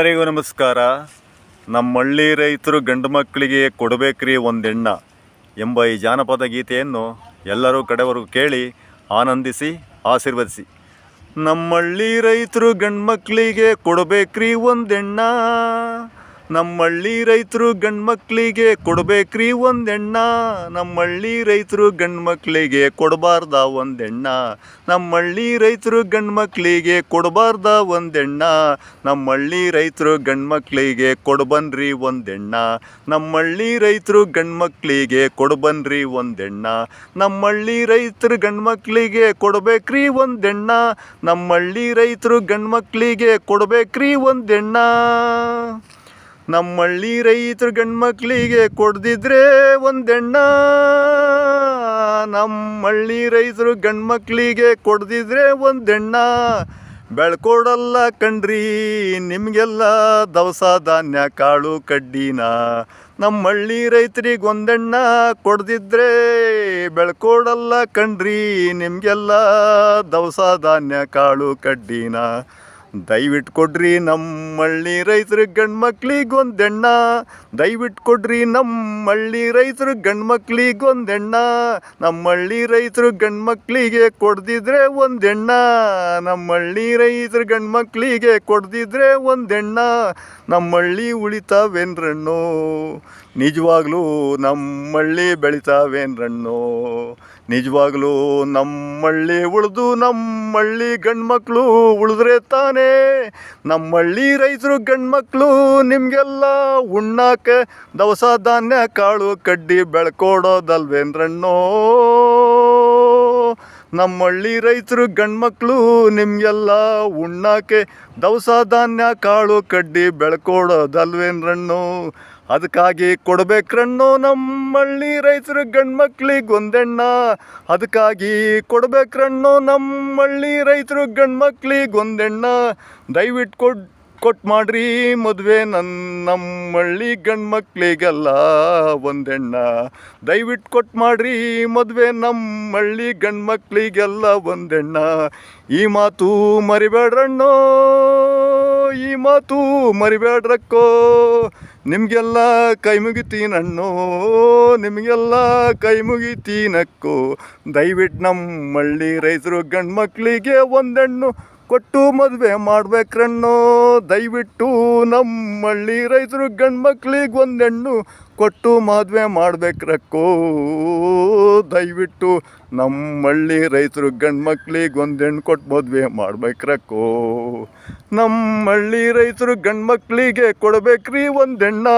ಎಲ್ಲರಿಗೂ ನಮಸ್ಕಾರ. ನಮ್ಮ ಹಳ್ಳಿ ರೈತರು ಗಂಡು ಮಕ್ಕಳಿಗೆ ಕೊಡಬೇಕ್ರಿ ಒಂದೆಣ್ಣ ಎಂಬ ಈ ಜಾನಪದ ಗೀತೆಯನ್ನು ಎಲ್ಲರೂ ಕಡೆವರೆಗೂ ಕೇಳಿ ಆನಂದಿಸಿ, ಆಶೀರ್ವದಿಸಿ. ನಮ್ಮ ಹಳ್ಳಿ ರೈತರು ಗಂಡು ಮಕ್ಕಳಿಗೆ ಕೊಡಬೇಕ್ರಿ ಒಂದು ಹೆಣ್ಣ ನಮ್ಮ ಹಳ್ಳಿ ರೈತರು ಗಂಡು ಮಕ್ಕಳಿಗೆ ಕೊಡ್ಬೇಕ್ರಿ ಒಂದು ನಮ್ಮಳ್ಳಿ ರೈತರು ಗಂಡು ಮಕ್ಕಳಿಗೆ ಕೊಡಬಾರ್ದ ಒಂದೆಣ್ಣ. ನಮ್ಮಳ್ಳಿ ರೈತರು ಗಂಡು ಮಕ್ಕಳಿಗೆ ಕೊಡಬಾರ್ದ ಒಂದೆಣ್ಣ. ನಮ್ಮಳ್ಳಿ ರೈತರು ಗಂಡು ಮಕ್ಕಳಿಗೆ ಕೊಡ್ಬನ್ರಿ ಒಂದೆಣ್ಣ. ನಮ್ಮಳ್ಳಿ ರೈತರು ಗಂಡು ಮಕ್ಕಳಿಗೆ ಕೊಡ್ಬನ್ರಿ ಒಂದೆಣ್ಣ. ನಮ್ಮಳ್ಳಿ ರೈತರು ಗಂಡು ಮಕ್ಕಳಿಗೆ ಕೊಡ್ಬೇಕ್ರಿ ಒಂದೆಣ್ಣ. ನಮ್ಮಳ್ಳಿ ರೈತರು ಗಂಡು ಮಕ್ಕಳಿಗೆ ಕೊಡ್ಬೇಕ್ರಿ ಒಂದು ಹೆಣ್ಣ ನಮ್ಮ ಹಳ್ಳಿ ರೈತರು ಗಂಡ್ಮಕ್ಳಿಗೆ ಕೊಡ್ದಿದ್ರೆ ಒಂದೆಣ್ಣ. ನಮ್ಮಳ್ಳಿ ರೈತರು ಗಂಡ್ಮಕ್ಳಿಗೆ ಕೊಡ್ದಿದ್ರೆ ಒಂದೆಣ್ಣ. ಬೆಳ್ಕೊಡಲ್ಲ ಕಣ್ರಿ, ನಿಮಗೆಲ್ಲ ದವಸ ಧಾನ್ಯ, ಕಾಳು ಕಡ್ಡಿನ. ನಮ್ಮಳ್ಳಿ ರೈತರಿಗೆ ಒಂದೆಣ್ಣ ಕೊಡ್ದಿದ್ರೆ ಬೆಳ್ಕೊಡಲ್ಲ ಕಣ್ರಿ, ನಿಮಗೆಲ್ಲ ದವಸ ಧಾನ್ಯ, ಕಾಳು ಕಡ್ಡಿನ. ದಯವಿಟ್ಟು ಕೊಡ್ರಿ ನಮ್ಮ ಹಳ್ಳಿ ರೈತರು ಗಂಡ್ಮಕ್ಳಿಗೊಂದೆಣ್ಣ. ದಯವಿಟ್ಟು ಕೊಡ್ರಿ ನಮ್ಮ ಹಳ್ಳಿ ರೈತರು ಗಂಡ್ಮಕ್ಳಿಗೊಂದೆಣ್ಣ. ನಮ್ಮಳ್ಳಿ ರೈತರು ಗಂಡ್ಮಕ್ಳಿಗೆ ಕೊಡ್ದಿದ್ರೆ ಒಂದೆಣ್ಣ. ನಮ್ಮ ಹಳ್ಳಿ ರೈತರು ಗಂಡ್ಮಕ್ಳಿಗೆ ಕೊಡ್ದಿದ್ರೆ ಒಂದೆಣ್ಣ. ನಮ್ಮ ಹಳ್ಳಿ ಉಳಿತಾವೇನ್ರಣ್ಣು? ನಿಜವಾಗ್ಲೂ ನಮ್ಮ ಹಳ್ಳಿ ಬೆಳಿತಾವೇನ್ರಣ್ಣು? ನಿಜವಾಗ್ಲೂ ನಮ್ಮಳ್ಳಿ ಉಳಿದು ನಮ್ಮ ಹಳ್ಳಿ ಗಂಡ್ಮಕ್ಳು ಉಳಿದ್ರೆ ತಾನೇ ನಮ್ಮ ಹಳ್ಳಿ ರೈತರು ಗಂಡ್ಮಕ್ಳು ನಿಮಗೆಲ್ಲ ಉಣ್ಣಾಕ ದವಸ ಧಾನ್ಯ ಕಾಳು ಕಡ್ಡಿ ಬೆಳ್ಕೊಡೋದಲ್ವೇನ್ರಣ್ಣೋ? ನಮ್ಮ ಹಳ್ಳಿ ರೈತರು ಗಂಡ್ಮಕ್ಳು ನಿಮಗೆಲ್ಲ ಉಣ್ಣಾಕೆ ದವಸ ಧಾನ್ಯ, ಕಾಳು, ಕಡ್ಡಿ ಬೆಳ್ಕೊಡೋದಲ್ವೇನ್ರಣ್ಣು? ಅದಕ್ಕಾಗಿ ಕೊಡ್ಬೇಕ್ರಣ್ಣು ನಮ್ಮಳ್ಳಿ ರೈತರು ಗಂಡ್ಮಕ್ಳಿಗೆ ಒಂದೆಣ್ಣ. ಅದಕ್ಕಾಗಿ ಕೊಡ್ಬೇಕ್ರಣ್ಣು ನಮ್ಮಳ್ಳಿ ರೈತರು ಗಂಡ್ಮಕ್ಳಿಗೆ ಒಂದೆಣ್ಣ. ದಯವಿಟ್ಟು ಕೊಡ್ ಕೊಟ್ಟು ಮಾಡ್ರಿ ಮದುವೆ ನನ್ನ ನಮ್ಮಳ್ಳಿ ಗಂಡು ಮಕ್ಕಳಿಗೆಲ್ಲ ಒಂದೆಣ್ಣ. ದಯವಿಟ್ಟು ಕೊಟ್ಟು ಮಾಡ್ರಿ ಮದುವೆ ನಮ್ಮಳ್ಳಿ ಗಂಡು ಮಕ್ಳಿಗೆಲ್ಲ ಒಂದೆಣ್ಣ. ಈ ಮಾತು ಮರಿಬೇಡ್ರಣ್ಣೋ ಈ ಮಾತು ಮರಿಬೇಡ್ರಕ್ಕೋ ನಿಮಗೆಲ್ಲ ಕೈ ಮುಗಿತೀನಣ್ಣೋ, ನಿಮಗೆಲ್ಲ ಕೈ ಮುಗಿತೀನಕ್ಕೋ. ದಯವಿಟ್ಟು ನಮ್ಮ ಹಳ್ಳಿ ರೈತರು ಗಂಡು ಮಕ್ಕಳಿಗೆ ಒಂದೆಣ್ಣು. ಕೊಟ್ಟು ಮದುವೆ ಮಾಡ್ಬೇಕ್ರಣ್ಣೋ ದಯವಿಟ್ಟು ನಮ್ಮ ಹಳ್ಳಿ ರೈತರು ಗಂಡು ಮಕ್ಳಿಗೆ ಒಂದೆಣ್ಣು ಕೊಟ್ಟು ಮದುವೆ ಮಾಡ್ಬೇಕ್ರಕ್ಕೋ, ದಯವಿಟ್ಟು ನಮ್ಮ ಹಳ್ಳಿ ರೈತರು ಗಂಡು ಒಂದೆಣ್ಣು ಕೊಟ್ಟು ಮದುವೆ ಮಾಡ್ಬೇಕ್ರಕ್ಕೋ ನಮ್ಮ ಹಳ್ಳಿ ರೈತರು ಗಂಡು ಮಕ್ಕಳಿಗೆ ಕೊಡ್ಬೇಕ್ರಿ ಒಂದೆಣ್ಣ.